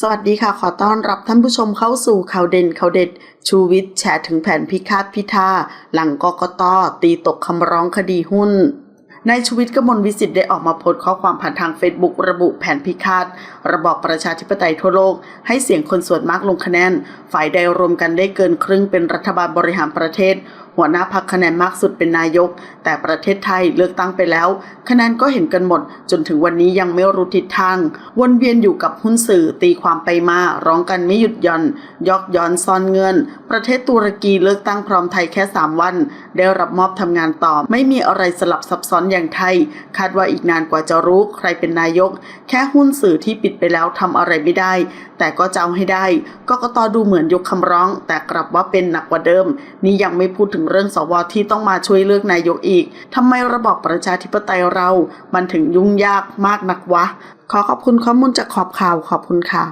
สวัสดีค่ะ ขอต้อนรับท่านผู้ชมเข้าสู่ข่าวเด่นข่าวเด็ด ชูวิทย์แฉถึงแผนพิฆาตพิธาหลังกกตตีตกคำร้องคดีหุ้นนายชูวิทย์กมลวิสิทธิ์ได้ออกมาโพสต์ข้อความผ่านทางเฟซบุ๊กระบุแผนพิฆาต ระบอบประชาธิปไตยทั่วโลก ให้เสียงคนส่วนมากลงคะแนน ฝ่ายใดรวมกันได้เกินครึ่งเป็นรัฐบาลบริหารประเทศ หัวหน้าพักคะแนนมากสุดเป็นนายก แต่ประเทศไทยเลือกตั้งไปแล้ว คะแนนก็เห็นกันหมด จนถึงวันนี้ยังไม่รู้ทิศทาง วนเวียนอยู่กับหุ้นสื่อตีความไปมา ร้องกันไม่หยุดย่อน ยอกย้อนซ่อนเงิน ประเทศตุรกีเลือกตั้งพร้อมไทยแค่ 3 วัน ได้รับมอบทำงานต่อ ไม่มีอะไรสลับซับซ้อนอย่างไทย คาดว่าอีกนานกว่าจะรู้ใครเป็นนายก แค่หุ้นสื่อที่ปิดไปแล้วทำอะไรไม่ได้ แต่ก็จะเอาให้ได้กกตดูเหมือนยกคำร้อง แต่กลับว่าเป็นหนักกว่าเดิม นี่ยังไม่พูดถึงเรื่องสวที่ต้องมาช่วยเลือกนายกอีกทำไมระบอบประชาธิปไตยเรา มันถึงยุ่งยากมากนักวะ ขอขอบคุณข้อมูลจากขอบข่าวขอบคุณค่ะ